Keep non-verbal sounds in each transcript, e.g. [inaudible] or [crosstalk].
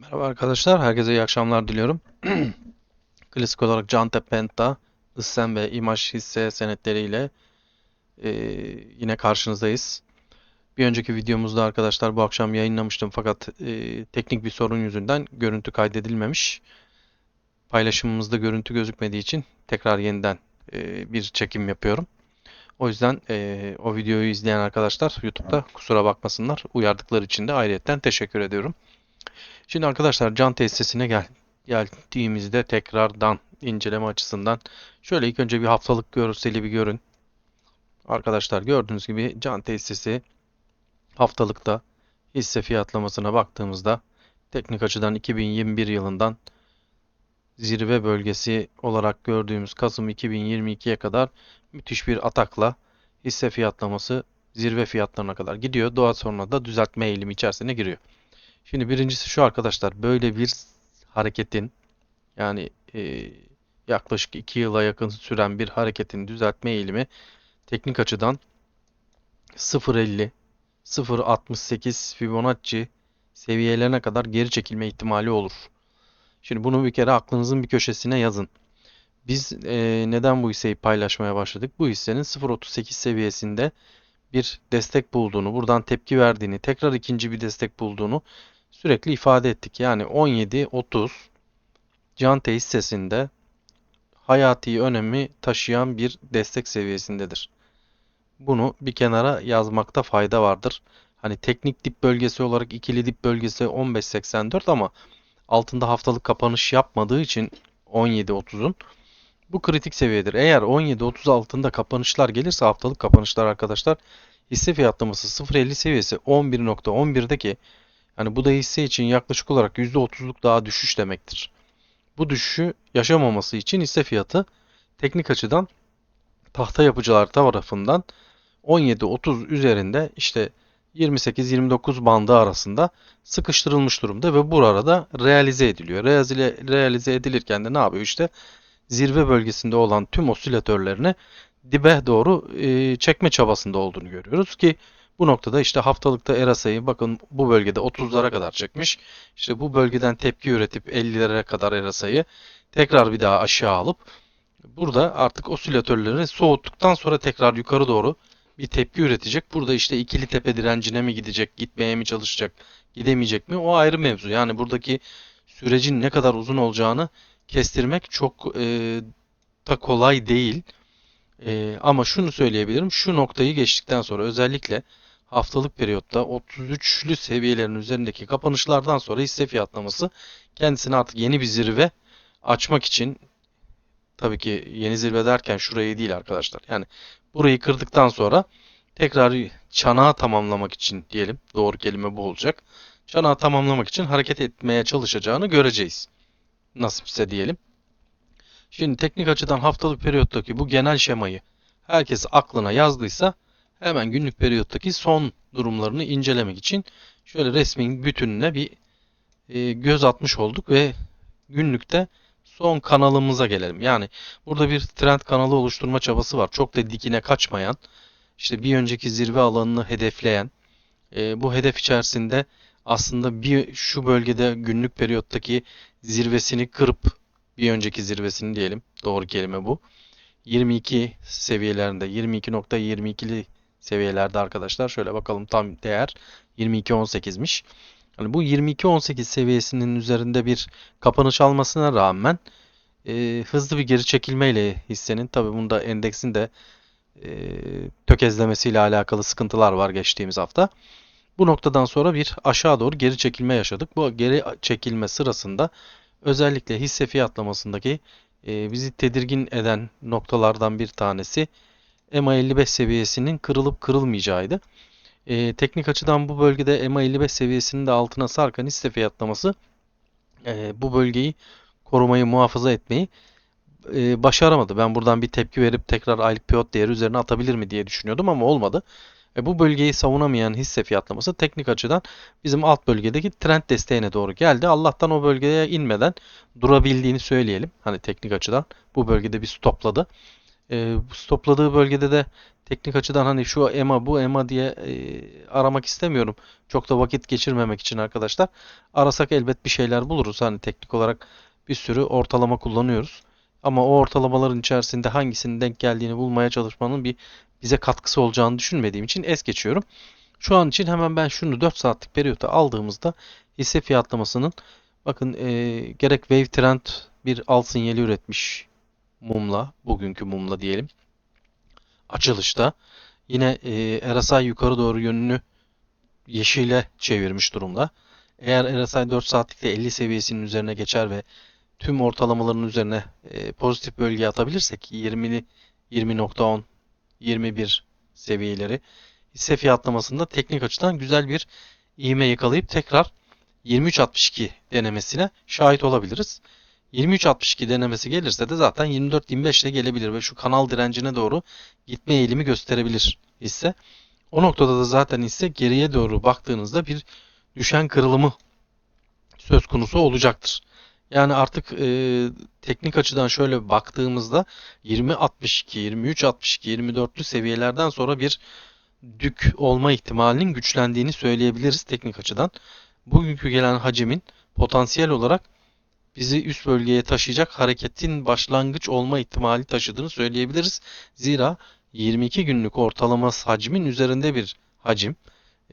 Merhaba arkadaşlar, herkese iyi akşamlar diliyorum. [clears throat] Klasik olarak Cantep Penta, Issen ve İmaj hisse senetleriyle eee, yine karşınızdayız. Bir önceki videomuzda arkadaşlar bu akşam yayınlamıştım fakat eee, teknik bir sorun yüzünden görüntü kaydedilmemiş. Paylaşımımızda görüntü gözükmediği için tekrar yeniden eee, bir çekim yapıyorum. O yüzden eee, o videoyu izleyen arkadaşlar YouTube'da kusura bakmasınlar. Uyardıkları için de ayrıyetten teşekkür ediyorum. Şimdi arkadaşlar can tesisine gel geldiğimizde tekrardan inceleme açısından şöyle ilk önce bir haftalık görseli bir görün. Arkadaşlar gördüğünüz gibi can tesisi haftalıkta hisse fiyatlamasına baktığımızda teknik açıdan 2021 yılından zirve bölgesi olarak gördüğümüz Kasım 2022'ye kadar müthiş bir atakla hisse fiyatlaması zirve fiyatlarına kadar gidiyor. Daha sonra da düzeltme eğilimi içerisine giriyor. Şimdi birincisi şu arkadaşlar böyle bir hareketin yani e, yaklaşık 2 yıla yakın süren bir hareketin düzeltme eğilimi teknik açıdan 0.50 0.68 Fibonacci seviyelerine kadar geri çekilme ihtimali olur. Şimdi bunu bir kere aklınızın bir köşesine yazın. Biz e, neden bu hisseyi paylaşmaya başladık? Bu hissenin 0.38 seviyesinde bir destek bulduğunu, buradan tepki verdiğini, tekrar ikinci bir destek bulduğunu sürekli ifade ettik. Yani 17-30 Cante hissesinde hayati önemi taşıyan bir destek seviyesindedir. Bunu bir kenara yazmakta fayda vardır. Hani teknik dip bölgesi olarak ikili dip bölgesi 15.84 ama altında haftalık kapanış yapmadığı için 17.30'un bu kritik seviyedir. Eğer 17.30 altında kapanışlar gelirse haftalık kapanışlar arkadaşlar hisse fiyatlaması 0.50 seviyesi 11.11'deki yani bu da hisse için yaklaşık olarak %30'luk daha düşüş demektir. Bu düşüşü yaşamaması için hisse fiyatı teknik açıdan tahta yapıcılar tarafından 17-30 üzerinde işte 28-29 bandı arasında sıkıştırılmış durumda ve bu arada realize ediliyor. Realize, realize edilirken de ne yapıyor işte zirve bölgesinde olan tüm osilatörlerini dibe doğru e, çekme çabasında olduğunu görüyoruz ki bu noktada işte haftalıkta ERASA'yı bakın bu bölgede 30'lara kadar çekmiş. İşte bu bölgeden tepki üretip 50'lere kadar ERASA'yı tekrar bir daha aşağı alıp burada artık osilatörleri soğuttuktan sonra tekrar yukarı doğru bir tepki üretecek. Burada işte ikili tepe direncine mi gidecek, gitmeye mi çalışacak, gidemeyecek mi? O ayrı mevzu. Yani buradaki sürecin ne kadar uzun olacağını kestirmek çok e, da kolay değil. E, ama şunu söyleyebilirim. Şu noktayı geçtikten sonra özellikle haftalık periyotta 33'lü seviyelerin üzerindeki kapanışlardan sonra hisse fiyatlaması kendisine artık yeni bir zirve açmak için tabii ki yeni zirve derken şurayı değil arkadaşlar. Yani burayı kırdıktan sonra tekrar çanağı tamamlamak için diyelim. Doğru kelime bu olacak. Çanağı tamamlamak için hareket etmeye çalışacağını göreceğiz. Nasipse diyelim. Şimdi teknik açıdan haftalık periyottaki bu genel şemayı herkes aklına yazdıysa hemen günlük periyottaki son durumlarını incelemek için şöyle resmin bütününe bir e, göz atmış olduk ve günlükte son kanalımıza gelelim. Yani burada bir trend kanalı oluşturma çabası var. Çok da dikine kaçmayan, işte bir önceki zirve alanını hedefleyen, e, bu hedef içerisinde aslında bir şu bölgede günlük periyottaki zirvesini kırıp bir önceki zirvesini diyelim. Doğru kelime bu. 22 seviyelerinde 22.22'li seviyelerde arkadaşlar. Şöyle bakalım tam değer 22.18'miş. Yani bu 22.18 seviyesinin üzerinde bir kapanış almasına rağmen e, hızlı bir geri çekilmeyle hissenin tabi bunda endeksin de e, tökezlemesiyle alakalı sıkıntılar var geçtiğimiz hafta. Bu noktadan sonra bir aşağı doğru geri çekilme yaşadık. Bu geri çekilme sırasında özellikle hisse fiyatlamasındaki e, bizi tedirgin eden noktalardan bir tanesi EMA55 seviyesinin kırılıp kırılmayacağıydı. E, teknik açıdan bu bölgede EMA55 seviyesinin de altına sarkan hisse fiyatlaması e, bu bölgeyi korumayı muhafaza etmeyi e, başaramadı. Ben buradan bir tepki verip tekrar aylık pivot değeri üzerine atabilir mi diye düşünüyordum ama olmadı. E, bu bölgeyi savunamayan hisse fiyatlaması teknik açıdan bizim alt bölgedeki trend desteğine doğru geldi. Allah'tan o bölgeye inmeden durabildiğini söyleyelim. Hani teknik açıdan bu bölgede bir stopladı. E, stopladığı bölgede de teknik açıdan hani şu EMA bu EMA diye e, aramak istemiyorum. Çok da vakit geçirmemek için arkadaşlar. Arasak elbet bir şeyler buluruz. Hani teknik olarak bir sürü ortalama kullanıyoruz. Ama o ortalamaların içerisinde hangisinin denk geldiğini bulmaya çalışmanın bir bize katkısı olacağını düşünmediğim için es geçiyorum. Şu an için hemen ben şunu 4 saatlik periyotta aldığımızda hisse fiyatlamasının bakın e, gerek Wave Trend bir al sinyali üretmiş mumla, bugünkü mumla diyelim. Açılışta yine e, RSI yukarı doğru yönünü yeşile çevirmiş durumda. Eğer RSI 4 saatlikte 50 seviyesinin üzerine geçer ve tüm ortalamaların üzerine e, pozitif bölge atabilirsek 20'li 20.10 21 seviyeleri hisse fiyatlamasında teknik açıdan güzel bir ivme yakalayıp tekrar 23.62 denemesine şahit olabiliriz. 23.62 denemesi gelirse de zaten 24-25 ile gelebilir ve şu kanal direncine doğru gitme eğilimi gösterebilir hisse. O noktada da zaten hisse geriye doğru baktığınızda bir düşen kırılımı söz konusu olacaktır. Yani artık e, teknik açıdan şöyle baktığımızda 20.62, 23.62, 24'lü seviyelerden sonra bir dük olma ihtimalinin güçlendiğini söyleyebiliriz teknik açıdan. Bugünkü gelen hacimin potansiyel olarak bizi üst bölgeye taşıyacak hareketin başlangıç olma ihtimali taşıdığını söyleyebiliriz. Zira 22 günlük ortalama hacmin üzerinde bir hacim.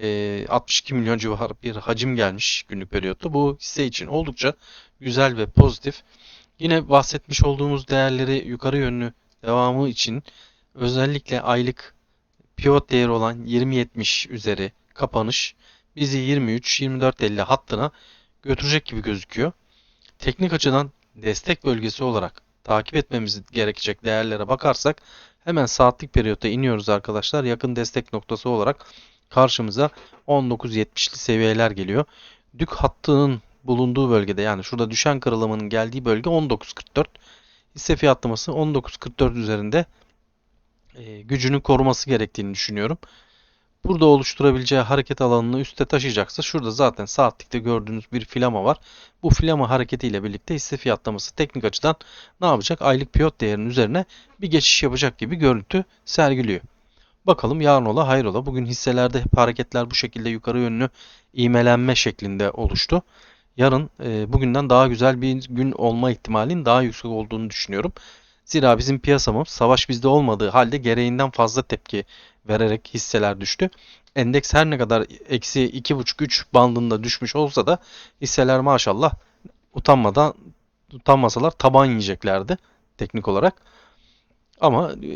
E, 62 milyon civarı bir hacim gelmiş günlük periyotta. Bu hisse için oldukça güzel ve pozitif. Yine bahsetmiş olduğumuz değerleri yukarı yönlü devamı için özellikle aylık pivot değeri olan 20.70 üzeri kapanış bizi 23-24.50 hattına götürecek gibi gözüküyor. Teknik açıdan destek bölgesi olarak takip etmemiz gerekecek değerlere bakarsak hemen saatlik periyotta iniyoruz arkadaşlar. Yakın destek noktası olarak karşımıza 19.70'li seviyeler geliyor. Dük hattının bulunduğu bölgede yani şurada düşen kırılımının geldiği bölge 19.44. Hisse fiyatlaması 19.44 üzerinde e, gücünü koruması gerektiğini düşünüyorum. Burada oluşturabileceği hareket alanını üste taşıyacaksa şurada zaten saatlikte gördüğünüz bir filama var. Bu filama hareketiyle birlikte hisse fiyatlaması teknik açıdan ne yapacak? Aylık piyot değerinin üzerine bir geçiş yapacak gibi görüntü sergiliyor. Bakalım yarın ola hayrola. Bugün hisselerde hareketler bu şekilde yukarı yönlü iğmelenme şeklinde oluştu. Yarın e, bugünden daha güzel bir gün olma ihtimalinin daha yüksek olduğunu düşünüyorum. Zira bizim piyasamız savaş bizde olmadığı halde gereğinden fazla tepki vererek hisseler düştü. Endeks her ne kadar eksi 2,5-3 bandında düşmüş olsa da hisseler maşallah utanmadan utanmasalar taban yiyeceklerdi teknik olarak. Ama e,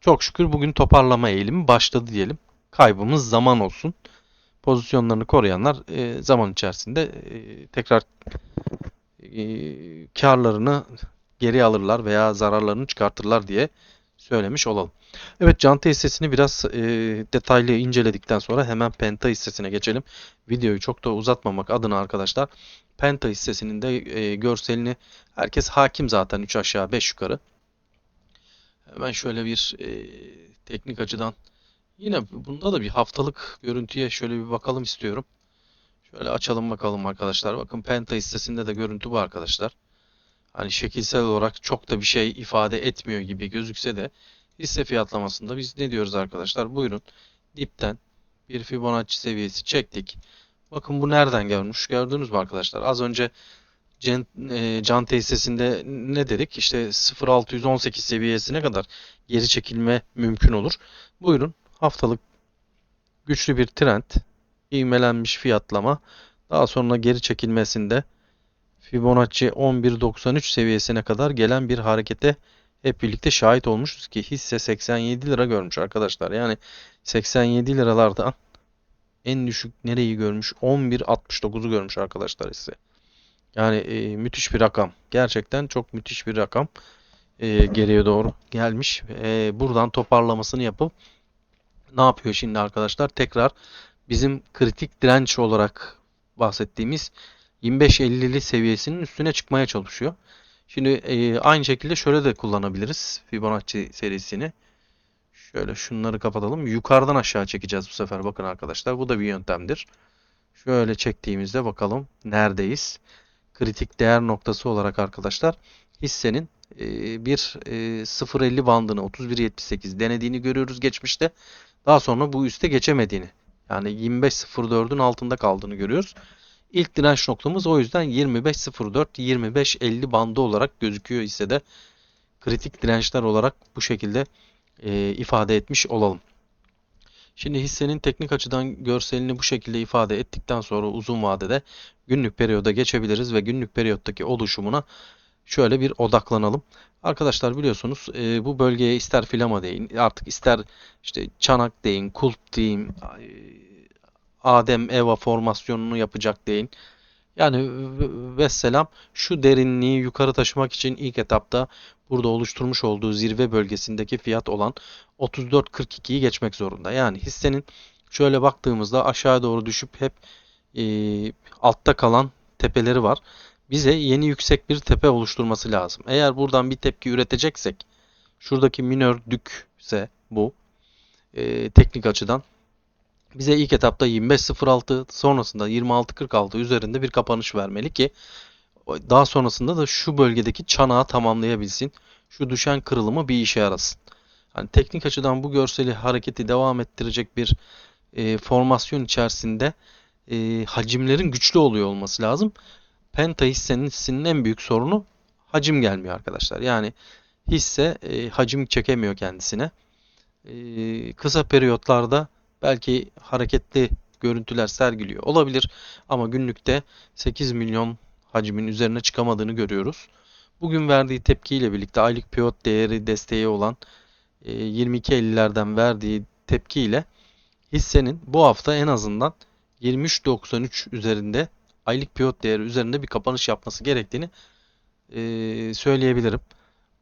çok şükür bugün toparlama eğilimi başladı diyelim. Kaybımız zaman olsun. Pozisyonlarını koruyanlar e, zaman içerisinde e, tekrar karlarını geri alırlar veya zararlarını çıkartırlar diye söylemiş olalım. Evet Canta hissesini biraz e, detaylı inceledikten sonra hemen Penta hissesine geçelim. Videoyu çok da uzatmamak adına arkadaşlar Penta hissesinin de e, görselini herkes hakim zaten 3 aşağı 5 yukarı. Hemen şöyle bir e, teknik açıdan yine bunda da bir haftalık görüntüye şöyle bir bakalım istiyorum. Şöyle açalım bakalım arkadaşlar. Bakın Penta hissesinde de görüntü bu arkadaşlar hani şekilsel olarak çok da bir şey ifade etmiyor gibi gözükse de hisse fiyatlamasında biz ne diyoruz arkadaşlar? Buyurun dipten bir Fibonacci seviyesi çektik. Bakın bu nereden görmüş? Gördünüz mü arkadaşlar? Az önce can, e, can tesisinde ne dedik? İşte 0.618 seviyesine kadar geri çekilme mümkün olur. Buyurun haftalık güçlü bir trend, ivmelenmiş fiyatlama, daha sonra geri çekilmesinde Fibonacci 11.93 seviyesine kadar gelen bir harekete hep birlikte şahit olmuşuz ki hisse 87 lira görmüş arkadaşlar. Yani 87 liralardan en düşük nereyi görmüş? 11.69'u görmüş arkadaşlar hisse. Yani e, müthiş bir rakam. Gerçekten çok müthiş bir rakam. E, geriye doğru gelmiş. E, buradan toparlamasını yapıp ne yapıyor şimdi arkadaşlar? Tekrar bizim kritik direnç olarak bahsettiğimiz 25-50'li seviyesinin üstüne çıkmaya çalışıyor. Şimdi e, aynı şekilde şöyle de kullanabiliriz Fibonacci serisini. Şöyle şunları kapatalım. Yukarıdan aşağı çekeceğiz bu sefer. Bakın arkadaşlar bu da bir yöntemdir. Şöyle çektiğimizde bakalım neredeyiz. Kritik değer noktası olarak arkadaşlar hissenin e, bir e, 0.50 bandını 31.78 denediğini görüyoruz geçmişte. Daha sonra bu üste geçemediğini yani 25.04'ün altında kaldığını görüyoruz. İlk direnç noktamız o yüzden 25.04 25.50 bandı olarak gözüküyor hissede. Kritik dirençler olarak bu şekilde e, ifade etmiş olalım. Şimdi hissenin teknik açıdan görselini bu şekilde ifade ettikten sonra uzun vadede günlük periyoda geçebiliriz ve günlük periyottaki oluşumuna şöyle bir odaklanalım. Arkadaşlar biliyorsunuz e, bu bölgeye ister filama deyin artık ister işte çanak deyin, kulp deyin, Adem Eva formasyonunu yapacak deyin. Yani vesselam şu derinliği yukarı taşımak için ilk etapta burada oluşturmuş olduğu zirve bölgesindeki fiyat olan 34.42'yi geçmek zorunda. Yani hissenin şöyle baktığımızda aşağı doğru düşüp hep e, altta kalan tepeleri var. Bize yeni yüksek bir tepe oluşturması lazım. Eğer buradan bir tepki üreteceksek şuradaki minör dükse bu e, teknik açıdan bize ilk etapta 25.06 sonrasında 26.46 üzerinde bir kapanış vermeli ki daha sonrasında da şu bölgedeki çanağı tamamlayabilsin. Şu düşen kırılımı bir işe yarasın. Hani teknik açıdan bu görseli hareketi devam ettirecek bir e, formasyon içerisinde e, hacimlerin güçlü oluyor olması lazım. Penta hissenin en büyük sorunu hacim gelmiyor arkadaşlar. Yani hisse e, hacim çekemiyor kendisine. E, kısa periyotlarda belki hareketli görüntüler sergiliyor olabilir ama günlükte 8 milyon hacmin üzerine çıkamadığını görüyoruz. Bugün verdiği tepkiyle birlikte aylık pivot değeri desteği olan 22.50'lerden verdiği tepkiyle hissenin bu hafta en azından 23.93 üzerinde aylık pivot değeri üzerinde bir kapanış yapması gerektiğini söyleyebilirim.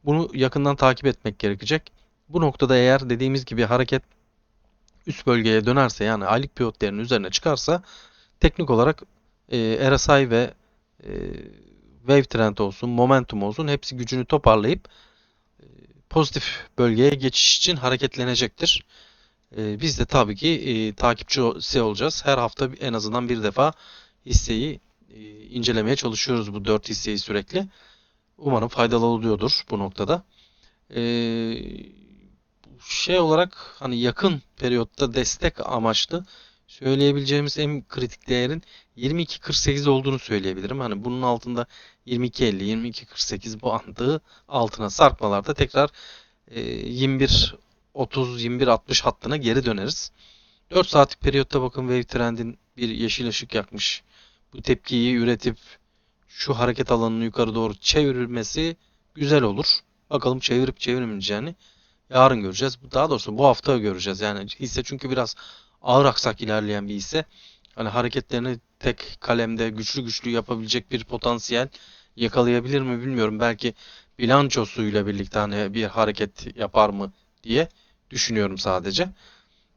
Bunu yakından takip etmek gerekecek. Bu noktada eğer dediğimiz gibi hareket üst bölgeye dönerse yani aylık pivot değerinin üzerine çıkarsa teknik olarak e, RSI ve e, wave trend olsun, momentum olsun hepsi gücünü toparlayıp e, pozitif bölgeye geçiş için hareketlenecektir. E, biz de tabii ki e, takipçisi olacağız. Her hafta en azından bir defa hisseyi e, incelemeye çalışıyoruz bu dört hisseyi sürekli. Umarım faydalı oluyordur bu noktada. Eee şey olarak hani yakın periyotta destek amaçlı söyleyebileceğimiz en kritik değerin 22.48 olduğunu söyleyebilirim. Hani bunun altında 22.50, 22.48 bu bandı altına sarkmalarda tekrar e, 21 30 21 60 hattına geri döneriz. 4 saatlik periyotta bakın wave trendin bir yeşil ışık yakmış. Bu tepkiyi üretip şu hareket alanını yukarı doğru çevirmesi güzel olur. Bakalım çevirip çevirmeyeceğini yarın göreceğiz. Daha doğrusu bu hafta göreceğiz. Yani hisse çünkü biraz ağır aksak ilerleyen bir hisse. Hani hareketlerini tek kalemde güçlü güçlü yapabilecek bir potansiyel yakalayabilir mi bilmiyorum. Belki bilançosuyla birlikte hani bir hareket yapar mı diye düşünüyorum sadece.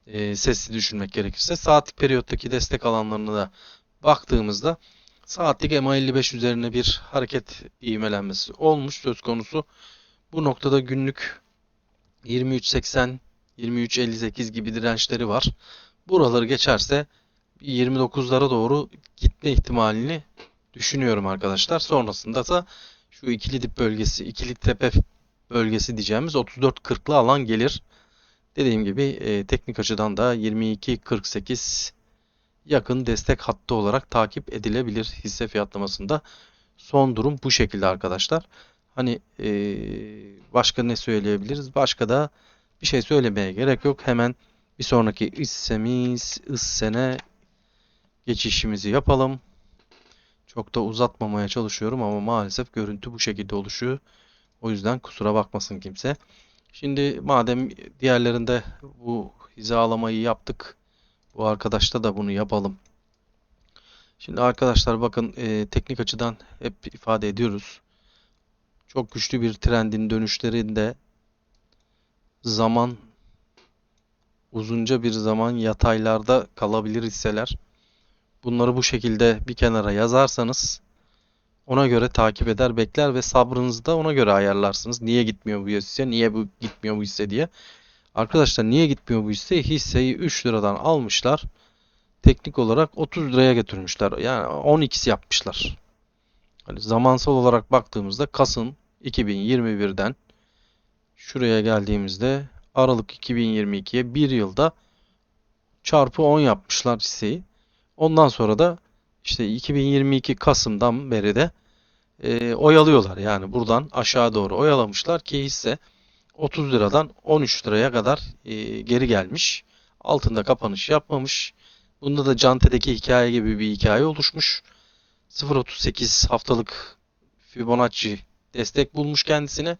E, sesli düşünmek gerekirse. Saatlik periyottaki destek alanlarına da baktığımızda saatlik MA55 üzerine bir hareket ivmelenmesi olmuş söz konusu. Bu noktada günlük 23.80, 23.58 gibi dirençleri var. Buraları geçerse 29'lara doğru gitme ihtimalini düşünüyorum arkadaşlar. Sonrasında da şu ikili dip bölgesi, ikili tepe bölgesi diyeceğimiz 34.40'lı alan gelir. Dediğim gibi e, teknik açıdan da 22.48 yakın destek hattı olarak takip edilebilir hisse fiyatlamasında. Son durum bu şekilde arkadaşlar. Hani e, başka ne söyleyebiliriz? Başka da bir şey söylemeye gerek yok. Hemen bir sonraki hissemiz sene geçişimizi yapalım. Çok da uzatmamaya çalışıyorum ama maalesef görüntü bu şekilde oluşuyor. O yüzden kusura bakmasın kimse. Şimdi madem diğerlerinde bu hizalamayı yaptık. Bu arkadaşta da bunu yapalım. Şimdi arkadaşlar bakın e, teknik açıdan hep ifade ediyoruz. Çok güçlü bir trendin dönüşlerinde zaman uzunca bir zaman yataylarda kalabilir hisseler. Bunları bu şekilde bir kenara yazarsanız ona göre takip eder, bekler ve sabrınızı da ona göre ayarlarsınız. Niye gitmiyor bu hisse, niye bu gitmiyor bu hisse diye. Arkadaşlar niye gitmiyor bu hisse? Hisseyi 3 liradan almışlar. Teknik olarak 30 liraya götürmüşler. Yani 10x yapmışlar. Hani zamansal olarak baktığımızda Kasım 2021'den şuraya geldiğimizde Aralık 2022'ye bir yılda çarpı 10 yapmışlar hisseyi. Ondan sonra da işte 2022 Kasım'dan beri de e, oyalıyorlar. Yani buradan aşağı doğru oyalamışlar ki hisse 30 liradan 13 liraya kadar e, geri gelmiş. Altında kapanış yapmamış. Bunda da Cante'deki hikaye gibi bir hikaye oluşmuş. 0.38 haftalık Fibonacci destek bulmuş kendisine.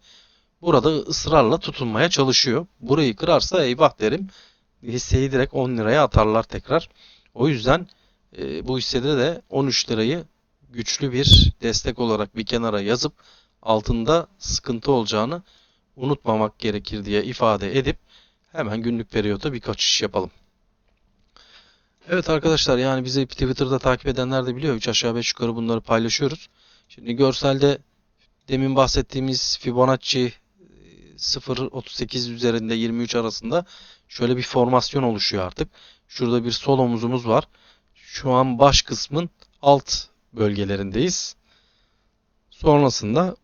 Burada ısrarla tutunmaya çalışıyor. Burayı kırarsa eyvah derim. Hisseyi direkt 10 liraya atarlar tekrar. O yüzden e, bu hissede de 13 lirayı güçlü bir destek olarak bir kenara yazıp altında sıkıntı olacağını unutmamak gerekir diye ifade edip hemen günlük periyoda bir kaçış yapalım. Evet arkadaşlar yani bizi Twitter'da takip edenler de biliyor. 3 aşağı 5 yukarı bunları paylaşıyoruz. Şimdi görselde demin bahsettiğimiz Fibonacci 0.38 üzerinde 23 arasında şöyle bir formasyon oluşuyor artık. Şurada bir sol omuzumuz var. Şu an baş kısmın alt bölgelerindeyiz. Sonrasında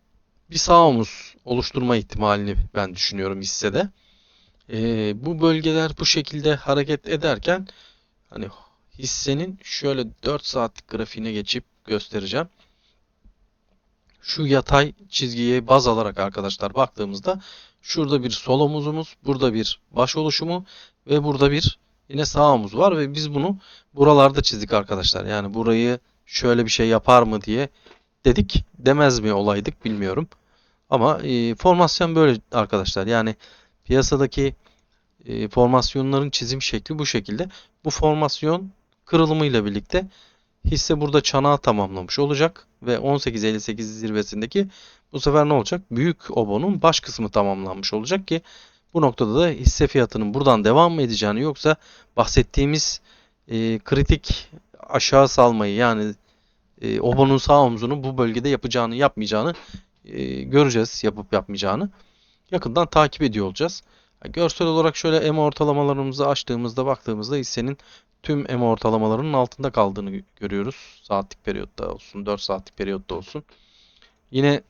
bir sağ omuz oluşturma ihtimalini ben düşünüyorum hissede. Ee, bu bölgeler bu şekilde hareket ederken hani hissenin şöyle 4 saatlik grafiğine geçip göstereceğim. Şu yatay çizgiye baz alarak arkadaşlar baktığımızda şurada bir sol omuzumuz, burada bir baş oluşumu ve burada bir yine sağ omuz var ve biz bunu buralarda çizdik arkadaşlar. Yani burayı şöyle bir şey yapar mı diye dedik. Demez mi olaydık bilmiyorum. Ama e, formasyon böyle arkadaşlar. Yani piyasadaki e, formasyonların çizim şekli bu şekilde. Bu formasyon kırılımıyla birlikte hisse burada çanağı tamamlamış olacak ve 18.58 zirvesindeki bu sefer ne olacak? Büyük obonun baş kısmı tamamlanmış olacak ki bu noktada da hisse fiyatının buradan devam mı edeceğini yoksa bahsettiğimiz e, kritik aşağı salmayı yani e, obonun sağ omzunu bu bölgede yapacağını yapmayacağını e, göreceğiz yapıp yapmayacağını. Yakından takip ediyor olacağız. Görsel olarak şöyle EMA ortalamalarımızı açtığımızda baktığımızda hissenin tüm EMA ortalamalarının altında kaldığını görüyoruz. Saatlik periyotta olsun, 4 saatlik periyotta olsun. Yine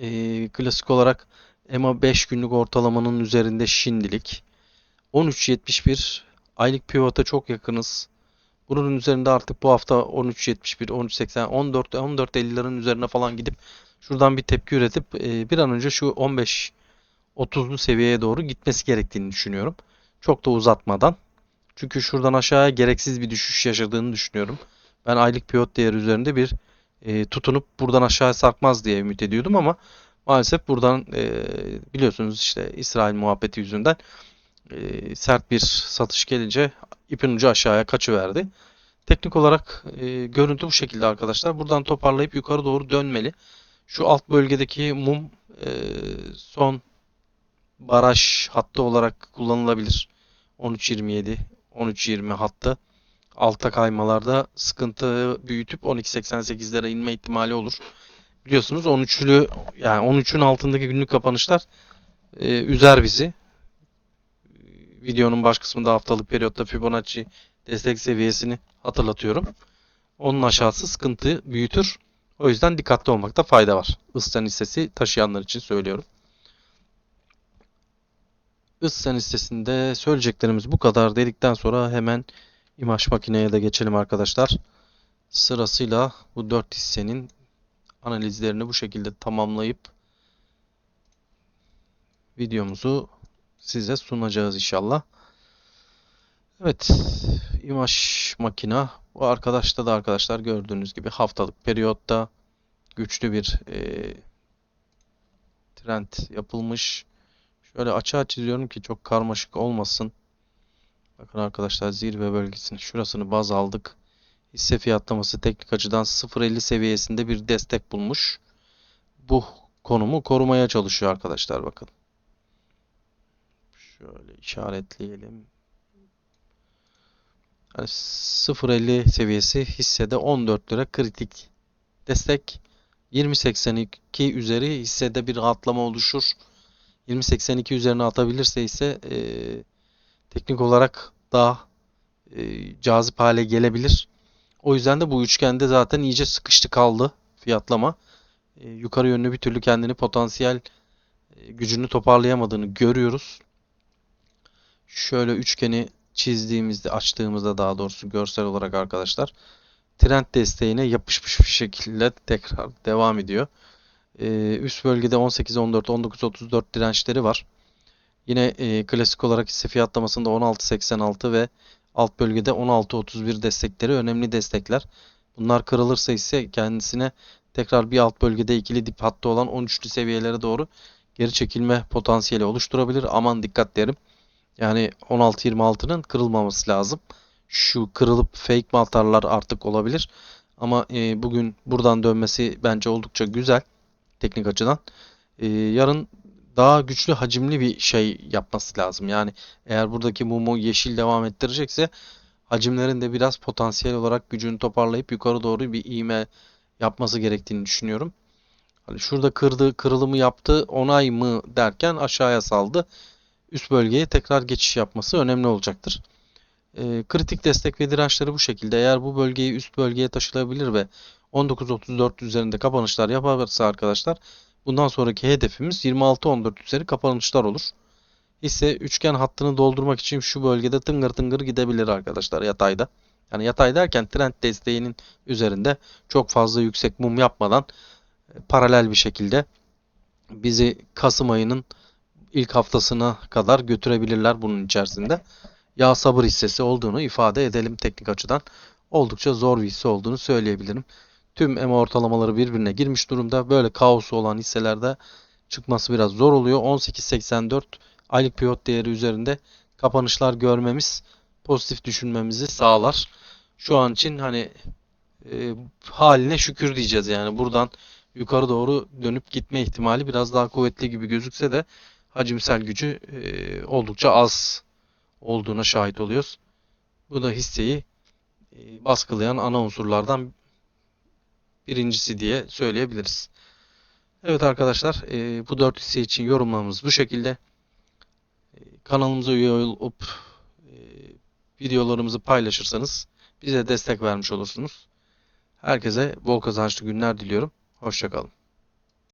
e, klasik olarak EMA 5 günlük ortalamanın üzerinde şimdilik. 13.71 aylık pivota çok yakınız. Bunun üzerinde artık bu hafta 13.71, 13.80, 14 14.50'lerin üzerine falan gidip şuradan bir tepki üretip e, bir an önce şu 15 30'lu seviyeye doğru gitmesi gerektiğini düşünüyorum. Çok da uzatmadan. Çünkü şuradan aşağıya gereksiz bir düşüş yaşadığını düşünüyorum. Ben aylık pivot değeri üzerinde bir e, tutunup buradan aşağıya sarkmaz diye ümit ediyordum ama maalesef buradan e, biliyorsunuz işte İsrail muhabbeti yüzünden e, sert bir satış gelince ipin ucu aşağıya kaçıverdi. Teknik olarak e, görüntü bu şekilde arkadaşlar. Buradan toparlayıp yukarı doğru dönmeli. Şu alt bölgedeki mum e, son baraj hattı olarak kullanılabilir. 13.27, 13.20 hattı. Alta kaymalarda sıkıntı büyütüp 12.88'lere inme ihtimali olur. Biliyorsunuz 13'lü yani 13'ün altındaki günlük kapanışlar e, üzer bizi. Videonun baş kısmında haftalık periyotta Fibonacci destek seviyesini hatırlatıyorum. Onun aşağısı sıkıntı büyütür. O yüzden dikkatli olmakta fayda var. Islan hissesi taşıyanlar için söylüyorum. Islan listesinde söyleyeceklerimiz bu kadar dedikten sonra hemen imaj makineye de geçelim arkadaşlar. Sırasıyla bu 4 hissenin analizlerini bu şekilde tamamlayıp videomuzu size sunacağız inşallah. Evet, imaj makina. Bu arkadaşta da arkadaşlar gördüğünüz gibi haftalık periyotta güçlü bir e, trend yapılmış. Şöyle açığa çiziyorum ki çok karmaşık olmasın. Bakın arkadaşlar zirve bölgesini şurasını baz aldık. Hisse fiyatlaması teknik açıdan 0.50 seviyesinde bir destek bulmuş. Bu konumu korumaya çalışıyor arkadaşlar bakın. Şöyle işaretleyelim. Yani 0.50 seviyesi hissede 14 lira kritik destek. 20.82 üzeri hissede bir rahatlama oluşur. 20.82 üzerine atabilirse ise e, teknik olarak daha e, cazip hale gelebilir. O yüzden de bu üçgende zaten iyice sıkıştı kaldı fiyatlama. e, yukarı yönlü bir türlü kendini potansiyel e, gücünü toparlayamadığını görüyoruz. Şöyle üçgeni çizdiğimizde, açtığımızda daha doğrusu görsel olarak arkadaşlar trend desteğine yapışmış bir şekilde tekrar devam ediyor. Ee, üst bölgede 18, 14, 19, 34 dirençleri var. Yine e, klasik olarak hisse fiyatlamasında 16.86 ve alt bölgede 16.31 destekleri önemli destekler. Bunlar kırılırsa ise kendisine tekrar bir alt bölgede ikili dip hattı olan 13'lü seviyelere doğru geri çekilme potansiyeli oluşturabilir. Aman dikkat derim. Yani 16.26'nın kırılmaması lazım. Şu kırılıp fake mi artık olabilir. Ama e, bugün buradan dönmesi bence oldukça güzel teknik açıdan. E, yarın daha güçlü hacimli bir şey yapması lazım. Yani eğer buradaki mumu yeşil devam ettirecekse hacimlerin de biraz potansiyel olarak gücünü toparlayıp yukarı doğru bir iğme yapması gerektiğini düşünüyorum. Hani şurada kırdı, kırılımı yaptı, onay mı derken aşağıya saldı. Üst bölgeye tekrar geçiş yapması önemli olacaktır. E, kritik destek ve dirençleri bu şekilde. Eğer bu bölgeyi üst bölgeye taşılabilir ve 19.34 üzerinde kapanışlar yaparsa arkadaşlar bundan sonraki hedefimiz 26.14 üzeri kapanışlar olur. Hisse üçgen hattını doldurmak için şu bölgede tıngır tıngır gidebilir arkadaşlar yatayda. Yani yatay derken trend desteğinin üzerinde çok fazla yüksek mum yapmadan e, paralel bir şekilde bizi Kasım ayının ilk haftasına kadar götürebilirler bunun içerisinde. Ya sabır hissesi olduğunu ifade edelim teknik açıdan. Oldukça zor bir hisse olduğunu söyleyebilirim. Tüm EMA ortalamaları birbirine girmiş durumda. Böyle kaosu olan hisselerde çıkması biraz zor oluyor. 18.84 aylık pivot değeri üzerinde kapanışlar görmemiz pozitif düşünmemizi sağlar. Şu an için hani e, haline şükür diyeceğiz yani buradan yukarı doğru dönüp gitme ihtimali biraz daha kuvvetli gibi gözükse de hacimsel gücü e, oldukça az olduğuna şahit oluyoruz. Bu da hisseyi e, baskılayan ana unsurlardan birincisi diye söyleyebiliriz. Evet arkadaşlar e, bu dört hisse için yorumlarımız bu şekilde. E, kanalımıza üye olup e, videolarımızı paylaşırsanız bize destek vermiş olursunuz. Herkese bol kazançlı günler diliyorum. Hoşçakalın.